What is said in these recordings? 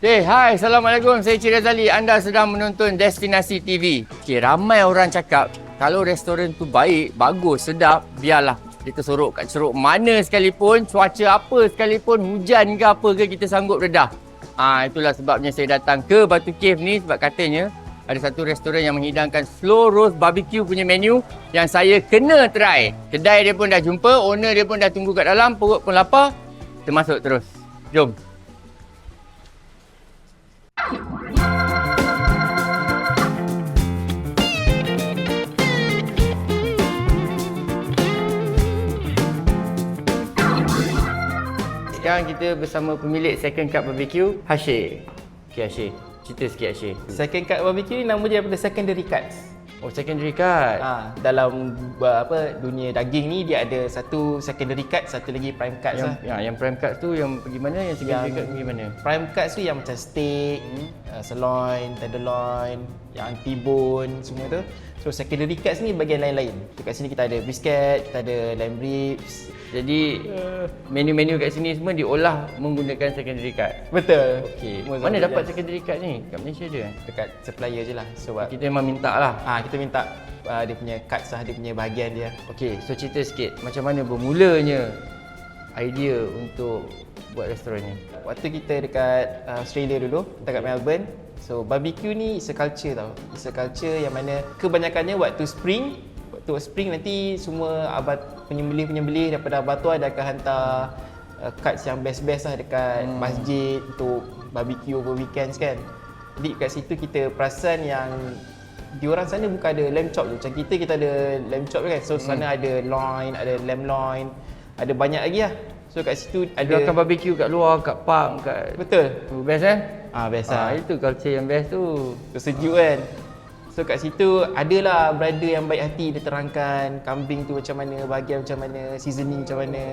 Hey, hai, Assalamualaikum. Saya Cik Razali. Anda sedang menonton Destinasi TV. Okay, ramai orang cakap kalau restoran tu baik, bagus, sedap, biarlah kita sorok kat ceruk mana sekalipun, cuaca apa sekalipun, hujan ke apa ke kita sanggup redah. Ah, itulah sebabnya saya datang ke Batu Cave ni sebab katanya ada satu restoran yang menghidangkan slow roast barbecue punya menu yang saya kena try. Kedai dia pun dah jumpa, owner dia pun dah tunggu kat dalam, perut pun lapar. Kita masuk terus. Jom. Sekarang kita bersama pemilik Second Cup Barbecue, Hashir. Okay Hashir, cerita sikit Hashir. Second cut barbecue ni nama dia daripada secondary cuts. Oh secondary card. Ha, dalam uh, apa dunia daging ni dia ada satu secondary cut, satu lagi prime cuts yang, lah. yang, yang prime card tu yang pergi mana? Yang secondary Yang- card pergi mana? Prime cuts tu yang macam steak, hmm. uh, sirloin, tenderloin, yang T-bone semua tu. So secondary cuts ni bagian lain-lain. Dekat sini kita ada brisket, kita ada lamb ribs. Jadi menu-menu kat sini semua diolah menggunakan secondary card. Betul. Okey. Mana dapat secondary card ni? Kat Malaysia je. dekat supplier je lah. Sebab Kita memang minta lah. ah kita minta uh, dia punya cuts lah, dia punya bahagian dia. Okey, so cerita sikit macam mana bermulanya idea untuk buat restoran ni? Waktu kita dekat uh, Australia dulu, dekat Melbourne, so barbecue ni is a culture tau. It's a culture yang mana kebanyakannya waktu spring, waktu spring nanti semua abad penyembelih-penyembelih daripada abattoir dia akan hantar uh, cuts yang best-best lah dekat hmm. masjid untuk barbecue over weekends kan. Jadi kat situ kita perasan yang di orang sana bukan ada lamb chop je. Macam kita kita ada lamb chop kan. So sana ada loin, ada lamb loin, ada banyak lagi lah. So kat situ Ada ada akan barbecue kat luar, kat park, kat Betul. tu best eh? Ah best Ah, lah. itu culture yang best tu. Tu sejuk kan. So kat situ adalah brother yang baik hati dia terangkan kambing tu macam mana, bahagian macam mana, seasoning macam mana.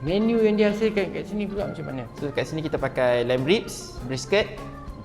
Menu yang dihasilkan kat sini pula macam mana? So kat sini kita pakai lamb ribs, brisket.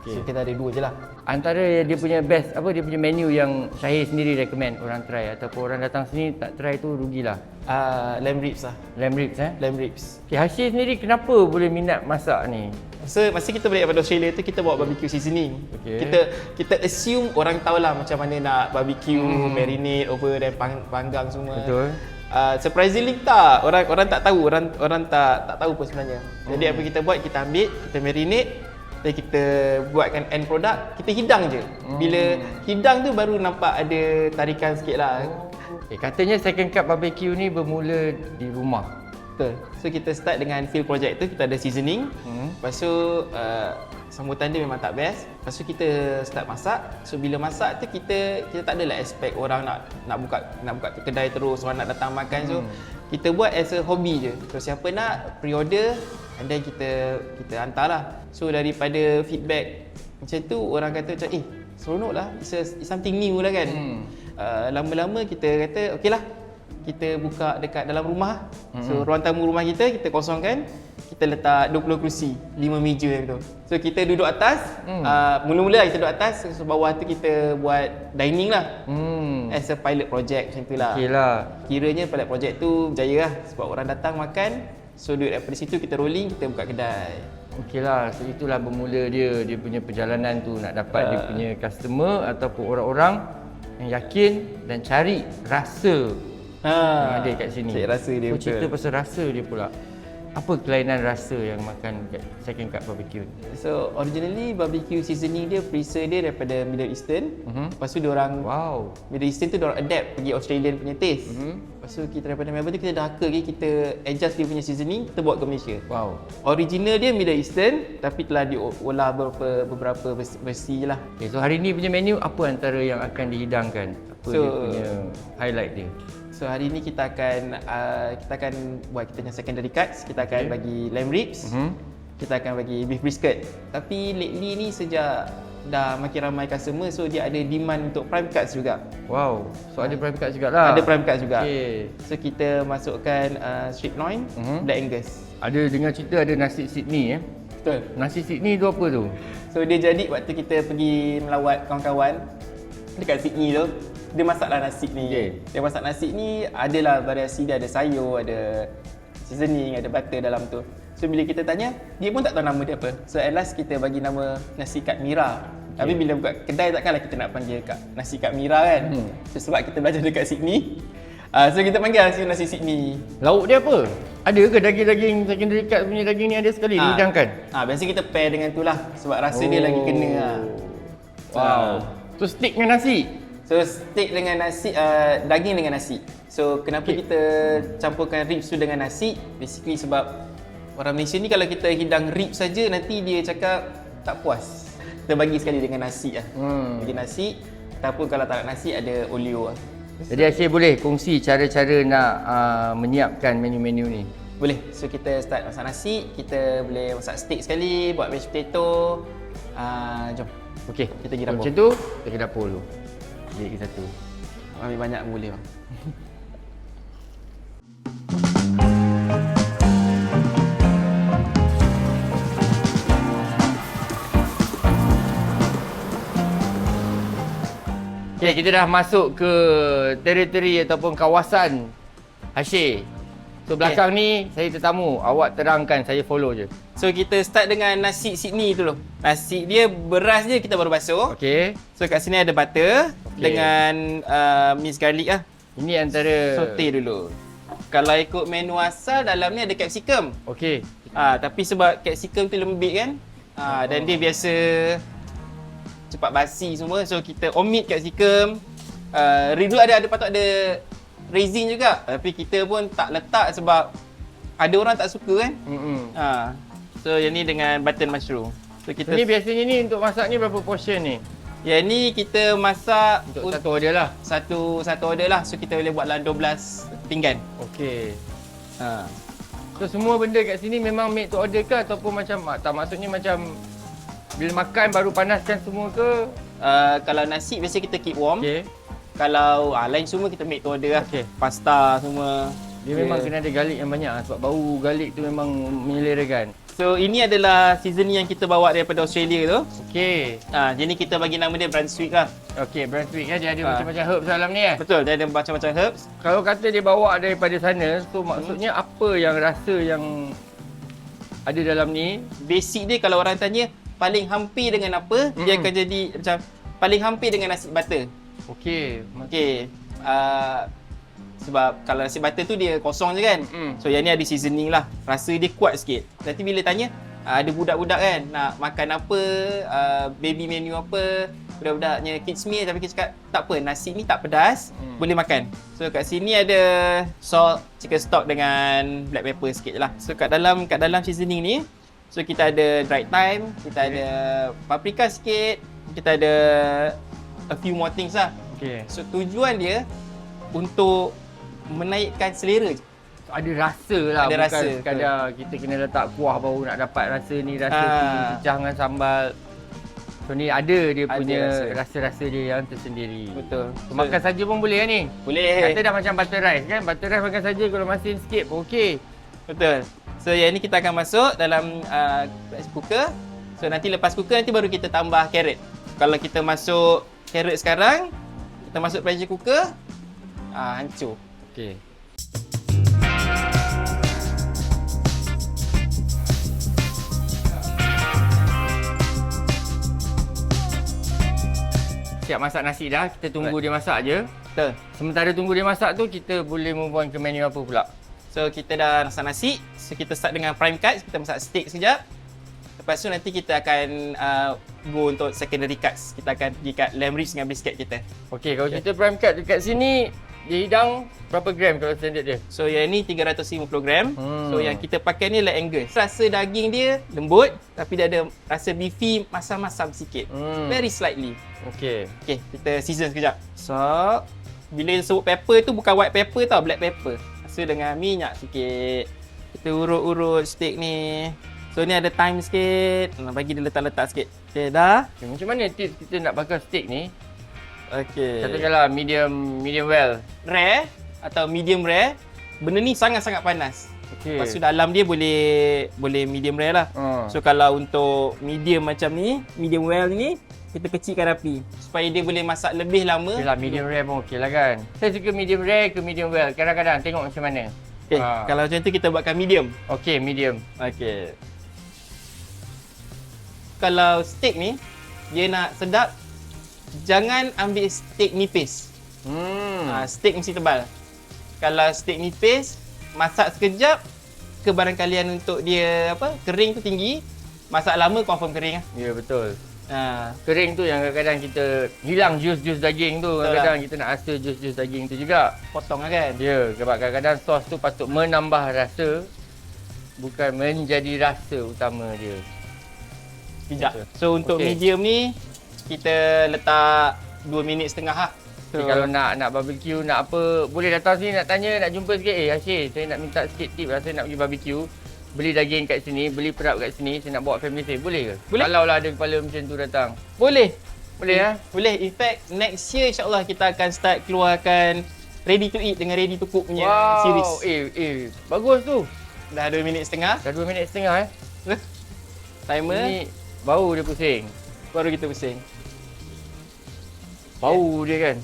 Okay. So kita ada dua je lah. Antara dia punya best apa dia punya menu yang Syahir sendiri recommend orang try ataupun orang datang sini tak try tu rugilah. Uh, lamb ribs lah. Lamb ribs eh. Lamb ribs. Okay, Hashir sendiri kenapa boleh minat masak ni? Masa masa kita balik daripada Australia tu kita bawa barbecue seasoning. Okey. Kita kita assume orang tahulah macam mana nak barbecue, hmm. marinate over dan pang, panggang semua. Betul. Uh, surprisingly tak. Orang orang tak tahu, orang orang tak tak tahu pun sebenarnya. Jadi Hmm. apa kita buat, kita ambil, kita marinate, dan kita buatkan end product, kita hidang je. Hmm. Bila hidang tu baru nampak ada tarikan sikit lah. Okay, katanya second cup barbecue ni bermula di rumah. Betul. So kita start dengan field project tu, kita ada seasoning. Hmm. Lepas tu uh, sambutan dia memang tak best. Lepas tu kita start masak. So bila masak tu kita kita tak adalah expect orang nak nak buka nak buka kedai terus, orang nak datang makan. So kita buat as a hobby je. So siapa nak pre-order and then kita kita hantar lah. So daripada feedback macam tu orang kata macam eh seronok lah. It's, a, it's something new lah kan. Hmm. Uh, lama-lama kita kata okey lah kita buka dekat dalam rumah. So ruang tamu rumah kita kita kosongkan, kita letak 20 kerusi, 5 meja yang tu. So kita duduk atas, Hmm. uh, mula-mula kita duduk atas, so bawah tu kita buat dining lah. Hmm. As a pilot project macam tu lah. Okey lah. Kiranya pilot project tu berjaya lah sebab orang datang makan, so duit daripada situ kita rolling, kita buka kedai. Okey lah, so itulah bermula dia dia punya perjalanan tu nak dapat dia Ah. punya customer ataupun orang-orang yang yakin dan cari rasa yang ada kat sini. Cik rasa dia so, betul. cerita pasal rasa dia pula. Apa kelainan rasa yang makan kat second cup barbecue? So originally barbecue seasoning dia preset dia daripada Middle Eastern. Mhm. Lepas tu orang Wow. Middle Eastern tu diorang adapt pergi Australian punya taste. Mhm. Mm-hmm. Lepas tu kita daripada Melbourne tu kita dah lagi kita adjust dia punya seasoning, kita bawa ke Malaysia. Wow. Original dia Middle Eastern tapi telah diolah beberapa beberapa versi, lah. Okay, so hari ni punya menu apa antara yang akan dihidangkan? Apa So- dia punya highlight dia? So hari ni kita akan uh, kita akan buat kita punya secondary cuts, kita akan Okay. bagi lamb ribs. Mhm. Kita akan bagi beef brisket. Tapi lately ni sejak dah makin ramai customer so dia ada demand untuk prime cuts juga. Wow. So ada prime cut jugalah. Ada prime cuts juga. Okay. So kita masukkan uh, strip loin, Mhm. black angus. Ada dengar cerita ada nasi Sydney eh. Betul. Nasi Sydney tu apa tu? So dia jadi waktu kita pergi melawat kawan-kawan dekat Sydney tu, dia masaklah nasi ni. Okay. Dia masak nasi ni adalah variasi dia ada sayur, ada seasoning, ada butter dalam tu. So bila kita tanya, dia pun tak tahu nama dia apa. So at last kita bagi nama nasi Kak Mira. Tapi bila buka kedai takkanlah kita nak panggil Kak nasi Kak Mira kan. Hmm. So, sebab kita belajar dekat Sydney. Uh, so kita panggil nasi nasi Sydney. Lauk dia apa? Ada ke daging-daging secondary cut punya daging ni ada sekali Ah. dihidangkan? Ah, biasa kita pair dengan tu lah sebab rasa dia lagi kena lah. Wow. Ah. Tu steak dengan nasi. So steak dengan nasi, uh, daging dengan nasi. So kenapa Okay. kita campurkan ribs tu dengan nasi? Basically sebab orang Malaysia ni kalau kita hidang ribs saja nanti dia cakap tak puas. Kita bagi sekali dengan nasi lah. Hmm. Bagi nasi ataupun kalau tak nak nasi ada olio lah. Jadi Asyik boleh kongsi cara-cara nak uh, menyiapkan menu-menu ni. Boleh. So kita start masak nasi, kita boleh masak steak sekali, buat mashed potato. Uh, jom. Okey, Kita pergi dapur. Macam tu, kita ke dapur dulu. Jadi ke satu. Ambil banyak pun boleh bang. Okay, kita dah masuk ke teritori ataupun kawasan Hasyir. So belakang ni saya tetamu, awak terangkan saya follow je. So kita start dengan nasi Sydney dulu. Nasi dia beras je kita baru basuh. Okey. So kat sini ada butter Okey. dengan uh, minced garlic lah. Ini antara Saute dulu. Kalau ikut menu asal dalam ni ada capsicum. Okey. Ah tapi sebab capsicum tu lembik kan. Ah dan dia biasa cepat basi semua. So kita omit capsicum. Uh, dulu ada ada patut ada raisin juga. Tapi kita pun tak letak sebab ada orang tak suka kan. Hmm. Ha. So yang ni dengan button mushroom. So kita Ini biasanya ni untuk masak ni berapa portion ni? Yang ni kita masak Untuk un- satu order lah. satu satu order lah. So kita boleh buat dalam 12 pinggan. Okey. Ha. So semua benda kat sini memang made to order ke ataupun macam ah, tak maksudnya macam bila makan baru panaskan semua ke? Uh, kalau nasi biasa kita keep warm. Okey. Kalau ah, lain semua kita make to order lah. Okey. Pasta semua. Dia memang kena ada garlic yang banyak ah, sebab bau garlic tu memang menyelerakan. So ini adalah seasoning yang kita bawa daripada Australia tu. Okey. Ha, jadi kita bagi nama dia Brunswick lah. Okey, Brunswick kan dia ada Ah. macam-macam herbs dalam ni eh. Betul, dia ada macam-macam herbs. Kalau kata dia bawa daripada sana, so maksudnya apa yang rasa yang ada dalam ni? Basic dia kalau orang tanya paling hampir dengan apa, dia Mm-mm. akan jadi macam paling hampir dengan nasi butter. Okey. Okey. Uh, sebab kalau nasi butter tu dia kosong je kan. Mm. So yang ni ada seasoning lah. Rasa dia kuat sikit. Nanti bila tanya, uh, ada budak-budak kan nak makan apa, uh, baby menu apa, budak-budaknya kids meal tapi kita cakap tak apa, nasi ni tak pedas, Mm. boleh makan. So kat sini ada salt, chicken stock dengan black pepper sikit je lah. So kat dalam kat dalam seasoning ni, so kita ada dried thyme, kita Okay. ada paprika sikit, kita ada a few more things lah. Okey. So tujuan dia untuk menaikkan selera je. Ada rasa lah Ada bukan rasa, sekadar kita kena letak kuah baru nak dapat rasa ni rasa Ah. tu pecah dengan sambal. So ni ada dia Ada punya rasa. rasa-rasa dia yang tersendiri. Betul. So, makan saja pun boleh kan ni? boleh. Kata dah macam butter rice kan? Butter rice makan saja kalau masin sikit pun okey. Betul. So yang ni kita akan masuk dalam uh, cooker. So nanti lepas cooker nanti baru kita tambah carrot. Kalau kita masuk carrot sekarang, kita masuk pressure cooker, ah hancur. Okey. Siap masak nasi dah, kita tunggu dia masak je. Betul. Sementara tunggu dia masak tu, kita boleh move on ke menu apa pula? So kita dah masak nasi. So kita start dengan prime cuts, kita masak steak sekejap. Lepas tu nanti kita akan uh, go untuk secondary cuts. Kita akan pergi kat lamb ribs dengan brisket kita. Okey, kalau kita prime cut dekat sini, dia hidang berapa gram kalau standard dia? So yang ni 350 gram. Hmm. So yang kita pakai ni leg angus. Rasa daging dia lembut tapi dia ada rasa beefy masam-masam sikit. Hmm. Very slightly. Okey. Okay, kita season sekejap. So, bila sebut pepper tu bukan white pepper tau, black pepper. Rasa dengan minyak sikit. Kita urut-urut steak ni. So ni ada thyme sikit. Bagi dia letak-letak sikit. Okay, dah. Okay, macam mana tips kita nak bakar steak ni? Okay. Katakanlah medium medium well. Rare atau medium rare. Benda ni sangat-sangat panas. Okey. Lepas tu dalam dia boleh boleh medium rare lah. Ha. So kalau untuk medium macam ni, medium well ni, kita kecilkan api supaya dia boleh masak lebih lama. Okey lah, medium rare pun okey lah kan. Saya suka medium rare ke medium well. Kadang-kadang tengok macam mana. Okay, Ah. kalau macam tu kita buatkan medium. Okey, medium. Okay. Kalau steak ni, dia nak sedap, jangan ambil steak nipis. Hmm. Ha, steak mesti tebal. Kalau steak nipis, masak sekejap, kebarangkalian untuk dia apa kering tu tinggi, masak lama confirm kering lah. Ya, betul. Ha, Kering tu yang kadang-kadang kita hilang jus-jus daging tu. Betul Kadang-kadang kita nak rasa jus-jus daging tu juga. potong lah kan. Ya, sebab kadang-kadang sos tu patut menambah rasa bukan menjadi rasa utama dia. Sekejap. So untuk Okey. medium ni, kita letak 2 minit setengah lah. So, So, kalau nak nak barbecue, nak apa, boleh datang sini nak tanya, nak jumpa sikit. Eh, Asyik, saya nak minta sikit tip lah. Saya nak pergi barbecue. Beli daging kat sini, beli perap kat sini. Saya nak bawa family saya. Boleh ke? Boleh. Kalau lah ada kepala macam tu datang. boleh. Boleh ya? Boleh. In fact, next year insyaAllah kita akan start keluarkan ready to eat dengan ready to cook punya wow. series. Eh, eh, bagus tu. Dah 2 minit setengah. Dah 2 minit setengah eh. Timer. Ini bau dia pusing. Baru kita pusing. Bau dia kan.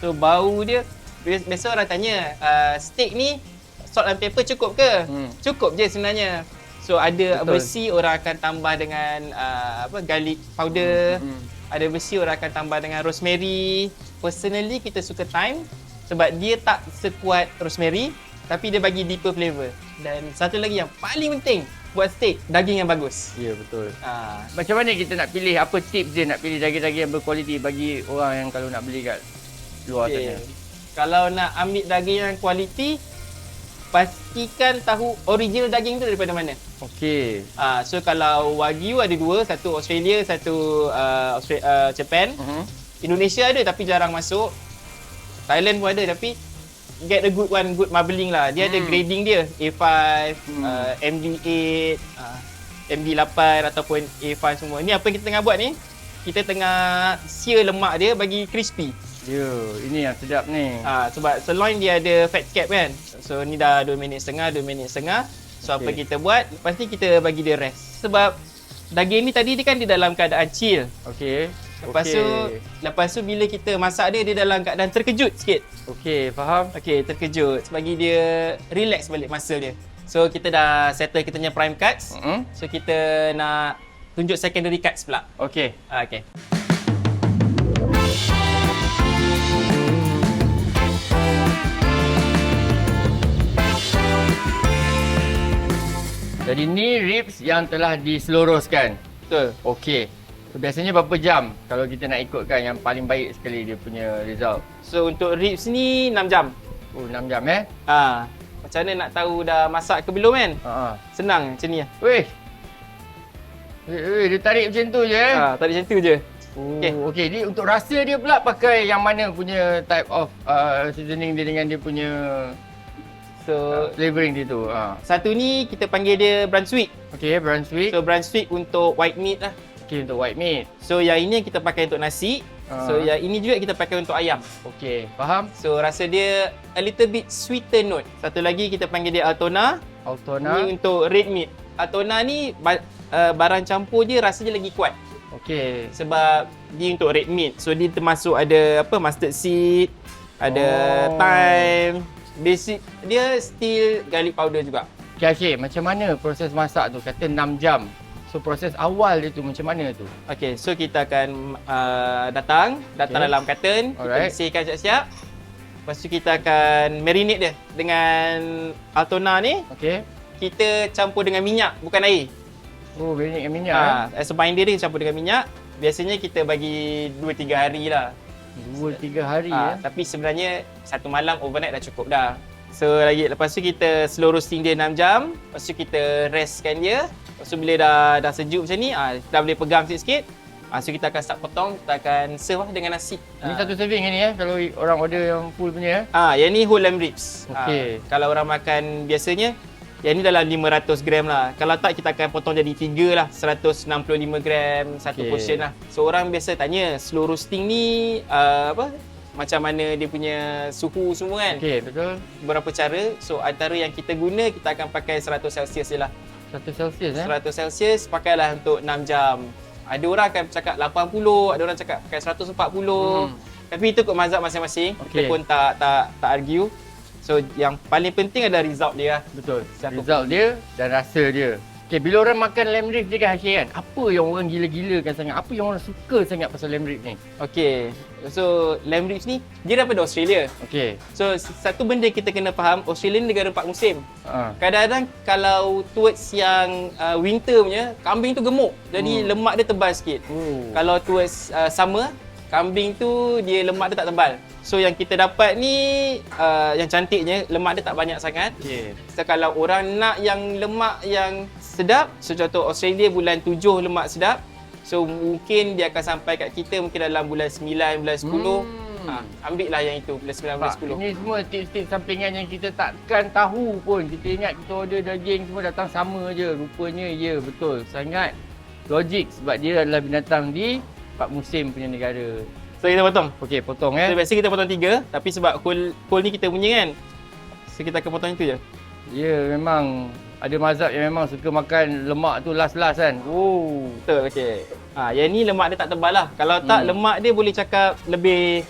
So bau dia bias- biasa orang tanya uh, steak ni salt and pepper cukup ke? Hmm. Cukup je sebenarnya. So ada Betul. besi orang akan tambah dengan uh, apa garlic powder. Hmm. Ada besi orang akan tambah dengan rosemary. Personally kita suka thyme sebab dia tak sekuat rosemary tapi dia bagi deeper flavour. Dan satu lagi yang paling penting buat steak, daging yang bagus. Ya, betul. Ah, Macam mana kita nak pilih apa tips dia nak pilih daging-daging yang berkualiti bagi orang yang kalau nak beli kat luar Okay. sana. Kalau nak ambil daging yang kualiti, pastikan tahu original daging tu daripada mana. Okey. Ah, so kalau Wagyu ada dua, satu Australia, satu uh, Austra- uh, Japan. Uh-huh. Indonesia ada tapi jarang masuk. Thailand pun ada tapi get a good one, good marbling lah. Dia ada Hmm. grading dia. A5, Hmm. uh, MD8, uh, MD8 ataupun A5 semua. Ni apa yang kita tengah buat ni? Kita tengah sear lemak dia bagi crispy. Ya, ini yang sedap ni. Ah sebab sirloin dia ada fat cap kan. So ni dah 2 minit setengah, 2 minit setengah. So apa Okey. kita buat? Lepas ni kita bagi dia rest. Sebab daging ni tadi dia kan di dalam keadaan chill. Okey. Lepas Okey. tu lepas tu bila kita masak dia dia dalam keadaan terkejut sikit. Okey, faham? Okey, terkejut bagi dia relax balik masa dia. So kita dah settle kita punya prime cuts. Hmm. So kita nak tunjuk secondary cuts pula. Okey. Ah, okay. Jadi ni ribs yang telah diseluruskan. Betul. Okey. So, biasanya berapa jam kalau kita nak ikutkan yang paling baik sekali dia punya result? So untuk ribs ni 6 jam. Oh, 6 jam eh? Ah, macam mana nak tahu dah masak ke belum kan? Ha ah. Senang macam ni lah. Weh. Weh, weh, dia tarik macam tu je eh. Ha, tadi macam tu je. Oh, Okey. okey. Okay. Dia untuk rasa dia pula pakai yang mana punya type of uh, seasoning dia dengan dia punya So, uh, flavoring dia tu. Ha. satu ni kita panggil dia Brunswick. Okey, Brunswick. So, Brunswick untuk white meat lah. Okey untuk white meat. So, yang ini yang kita pakai untuk nasi. Ah. So, yang ini juga kita pakai untuk ayam. Okey, faham? So, rasa dia a little bit sweeter note. Satu lagi kita panggil dia Altona. Altona. Ni untuk red meat. Altona ni uh, barang campur dia rasanya lagi kuat. Okey. Sebab dia untuk red meat. So, dia termasuk ada apa mustard seed, ada Oh. thyme. Basic dia still garlic powder juga. Okey Asyik, macam mana proses masak tu? Kata 6 jam. So proses awal dia tu macam mana tu? Okay, so kita akan uh, datang, datang Okay. dalam carton, kita Alright. bersihkan siap-siap. Lepas tu kita akan marinate dia dengan Altona ni, Okey. kita campur dengan minyak, bukan air. Oh, banyak dengan minyak eh. Ha, as a binder dia campur dengan minyak. Biasanya kita bagi 2-3 hari lah. 2 3 hari Ha, eh. tapi sebenarnya satu malam overnight dah cukup dah. So lagi lepas tu kita slow roasting dia 6 jam. Lepas tu kita restkan dia. Lepas tu bila dah dah sejuk macam ni, ah dah boleh pegang sikit-sikit. Ah so kita akan start potong, kita akan serve lah dengan nasi. Ini Ah. satu serving ni eh kalau orang order yang full punya eh. Ah, yang ni whole lamb ribs. Okey. Ah, kalau orang makan biasanya, yang ni dalam 500 gram lah. Kalau tak, kita akan potong jadi 3 lah. 165 gram, satu Okey. portion lah. So, orang biasa tanya, slow roasting ni uh, apa? Macam mana dia punya suhu semua kan? Okey, betul. Beberapa cara. So, antara yang kita guna, kita akan pakai 100 Celsius je lah. 1 Celsius eh. 100 Celsius, pakailah untuk 6 jam. Ada orang akan cakap 80, ada orang cakap pakai 140. Hmm. Tapi itu kot mazhab masing-masing. Kita Okey. pun tak tak tak argue. So yang paling penting adalah result dia. Betul. Siapa Result dia dan rasa dia. Okay, bila orang makan lamb rib dia kan Hasyir kan, apa yang orang gila-gilakan sangat? Apa yang orang suka sangat pasal lamb rib ni? Okay, so lamb ribs ni dia daripada Australia. Okay. So satu benda kita kena faham, Australia ni negara empat musim. Ha. Kadang-kadang kalau towards yang uh, winter punya, kambing tu gemuk. Jadi Hmm. lemak dia tebal sikit. Oh. Kalau towards uh, summer, kambing tu dia lemak dia tak tebal. So yang kita dapat ni uh, yang cantiknya lemak dia tak banyak sangat. Okay. So kalau orang nak yang lemak yang sedap, so contoh Australia bulan 7 lemak sedap. So mungkin dia akan sampai kat kita mungkin dalam bulan 9, bulan 10. Hmm. Ha, ambil lah yang itu bulan 9, bulan Pak, 10. ini semua tips-tips sampingan yang kita takkan tahu pun. Kita ingat kita order daging semua datang sama je. Rupanya ya betul. Sangat logik sebab dia adalah binatang di empat musim punya negara. So kita potong. Okey, potong So eh. biasa kita potong tiga, tapi sebab kol kol ni kita punya kan. So kita akan potong itu je. Ya, memang ada mazhab yang memang suka makan lemak tu last-last kan. Oh. Betul, okey. Ha, yang ni lemak dia tak tebal lah. Kalau tak Hmm. lemak dia boleh cakap lebih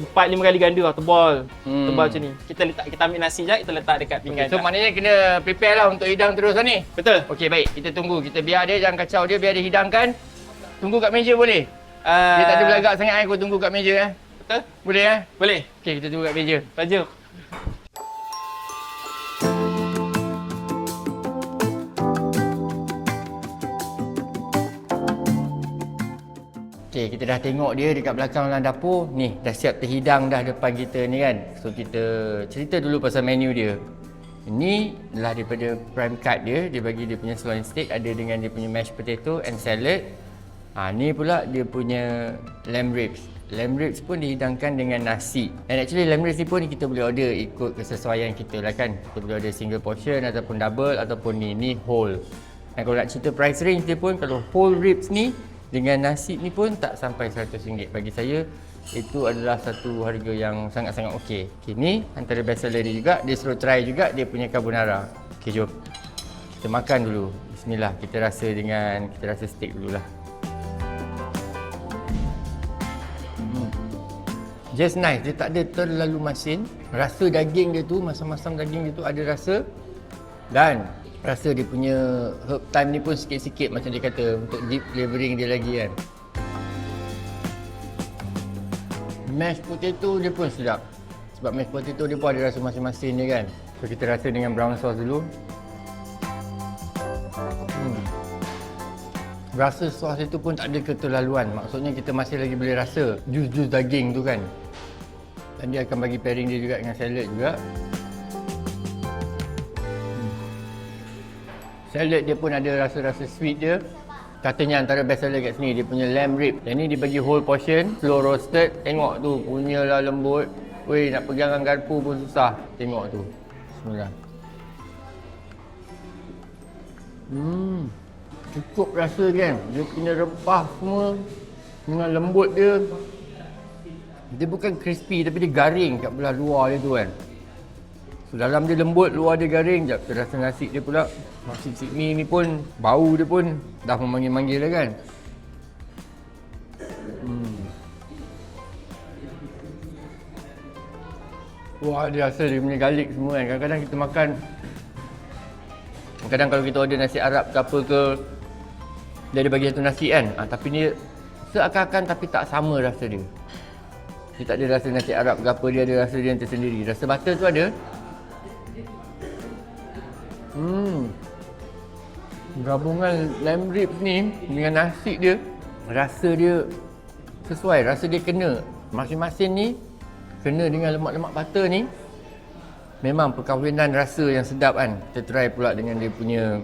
4 5 kali ganda lah tebal. Hmm. Tebal macam ni. Kita letak kita ambil nasi je, kita letak dekat pinggan. Okay, so maknanya kena prepare lah untuk hidang terus lah ni. Betul. Okey, baik. Kita tunggu. Kita biar dia jangan kacau dia, biar dia hidangkan. Tunggu kat meja boleh? Uh, Dia tak ada belagak sangat eh, kau tunggu kat meja eh. Betul? Boleh eh? Boleh. Okey, kita tunggu kat meja. Raja. Okey, kita dah tengok dia dekat belakang dalam dapur. Ni, dah siap terhidang dah depan kita ni kan. So kita cerita dulu pasal menu dia. Ini adalah daripada prime cut dia. Dia bagi dia punya sirloin steak ada dengan dia punya mashed potato and salad. Ha, ni pula dia punya lamb ribs. Lamb ribs pun dihidangkan dengan nasi. And actually lamb ribs ni pun kita boleh order ikut kesesuaian kita lah kan. Kita boleh order single portion ataupun double ataupun ni, ni whole. Dan kalau nak cerita price range dia pun kalau whole ribs ni dengan nasi ni pun tak sampai RM100 bagi saya itu adalah satu harga yang sangat-sangat okey. Okey ni antara best seller dia juga. Dia suruh try juga dia punya carbonara. Okey jom. Kita makan dulu. Bismillah. Kita rasa dengan kita rasa steak dululah. Hmm. Just nice. Dia tak ada terlalu masin. Rasa daging dia tu, masam-masam daging dia tu ada rasa. Dan rasa dia punya herb time ni pun sikit-sikit macam dia kata untuk deep flavoring dia lagi kan. Mashed potato dia pun sedap. Sebab mashed potato dia pun ada rasa masin-masin dia kan. So kita rasa dengan brown sauce dulu. Hmm. Rasa sos itu pun tak ada keterlaluan. Maksudnya kita masih lagi boleh rasa jus-jus daging tu kan. Dan dia akan bagi pairing dia juga dengan salad juga. Salad dia pun ada rasa-rasa sweet dia. Katanya antara best seller kat sini dia punya lamb rib. Yang ni dia bagi whole portion, slow roasted. Tengok tu punyalah lembut. Weh nak pegang dengan garpu pun susah. Tengok tu. Bismillah. Hmm. Cukup rasa kan. Dia punya rempah semua dengan lembut dia. Dia bukan crispy tapi dia garing kat belah luar dia tu kan. So dalam dia lembut, luar dia garing. Kita rasa nasi dia pula. Nasi Sydney ni pun, bau dia pun dah memanggil-manggil dah kan. Hmm. Wah, dia rasa dia punya garlic semua kan. Kadang-kadang kita makan Kadang kalau kita order nasi Arab ke apa ke Dia ada bagi satu nasi kan ha, Tapi dia seakan-akan tapi tak sama rasa dia Dia tak ada rasa nasi Arab ke apa Dia ada rasa dia yang tersendiri Rasa butter tu ada Hmm Gabungan lamb ribs ni dengan nasi dia Rasa dia sesuai, rasa dia kena. Masing-masing ni kena dengan lemak-lemak butter ni. Memang perkahwinan rasa yang sedap kan? Kita try pula dengan dia punya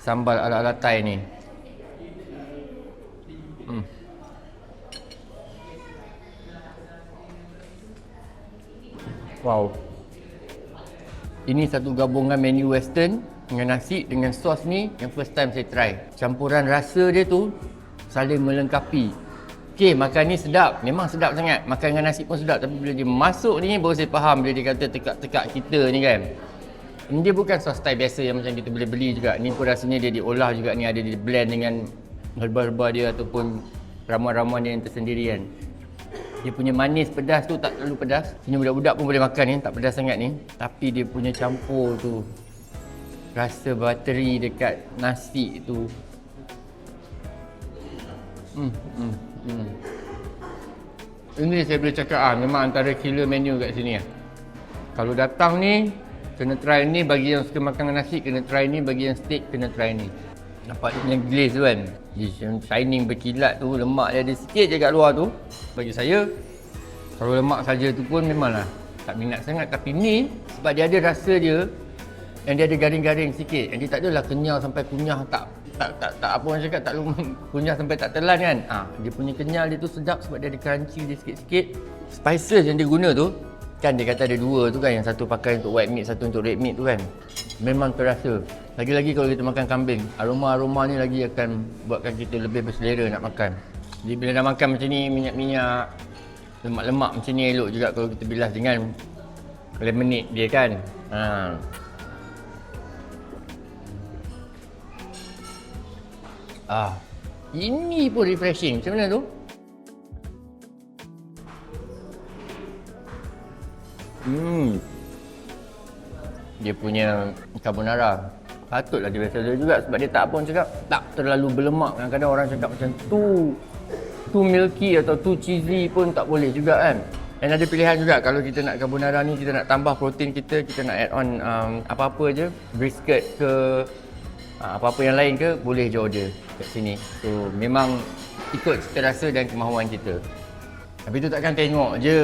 Sambal ala-ala Thai ni. Hmm. Wow. Ini satu gabungan menu western Dengan nasi dengan sos ni Yang first time saya try Campuran rasa dia tu Saling melengkapi Okay, makan ni sedap. Memang sedap sangat. Makan dengan nasi pun sedap. Tapi bila dia masuk ni, baru saya faham bila dia kata tekak-tekak kita ni kan. Ini dia bukan sos Thai biasa yang macam kita boleh beli juga. Ni pun rasanya dia diolah juga ni. Ada di blend dengan herba-herba dia ataupun ramuan-ramuan dia yang tersendiri kan. Dia punya manis pedas tu tak terlalu pedas. Ini budak-budak pun boleh makan ni, tak pedas sangat ni. Tapi dia punya campur tu rasa buttery dekat nasi tu. Hmm, hmm, hmm. Ini saya boleh cakap ah memang antara killer menu kat sini ah. Kalau datang ni kena try ni bagi yang suka makan nasi kena try ni bagi yang steak kena try ni. Nampak dia punya glaze tu kan. Dia shining berkilat tu lemak dia ada sikit je kat luar tu. Bagi saya kalau lemak saja tu pun memanglah tak minat sangat tapi ni sebab dia ada rasa dia yang dia ada garing-garing sikit. Yang dia tak adalah kenyal sampai kunyah tak tak tak, tak apa orang cakap tak lu kunyah sampai tak telan kan. Ah, dia punya kenyal dia tu sedap sebab dia ada crunchy dia sikit-sikit. Spices yang dia guna tu kan dia kata ada dua tu kan yang satu pakai untuk white meat satu untuk red meat tu kan memang terasa lagi-lagi kalau kita makan kambing aroma-aroma ni lagi akan buatkan kita lebih berselera nak makan jadi bila dah makan macam ni minyak-minyak lemak-lemak macam ni elok juga kalau kita bilas dengan lemonade dia kan ha. Ah, ini pun refreshing. Macam mana tu? Hmm. Dia punya carbonara. Patutlah dia biasa juga sebab dia tak orang cakap. Tak terlalu berlemak. Kadang-kadang orang cakap macam tu. Too milky atau too cheesy pun tak boleh juga kan. Dan ada pilihan juga kalau kita nak carbonara ni kita nak tambah protein kita, kita nak add on um, apa-apa je, brisket ke apa-apa yang lain ke boleh je order kat sini. So memang ikut cita rasa dan kemahuan kita. Tapi tu takkan tengok je.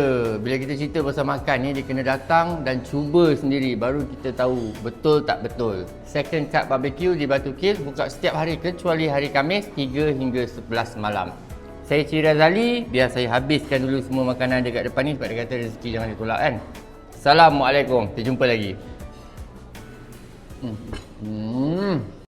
Bila kita cerita pasal makan ni, dia kena datang dan cuba sendiri. Baru kita tahu betul tak betul. Second Cut Barbecue di Batu Kil buka setiap hari kecuali hari Kamis 3 hingga 11 malam. Saya Cik Razali, biar saya habiskan dulu semua makanan dekat depan ni sebab dia kata rezeki jangan ditolak kan. Assalamualaikum. Kita jumpa lagi. Hmm. Hmm.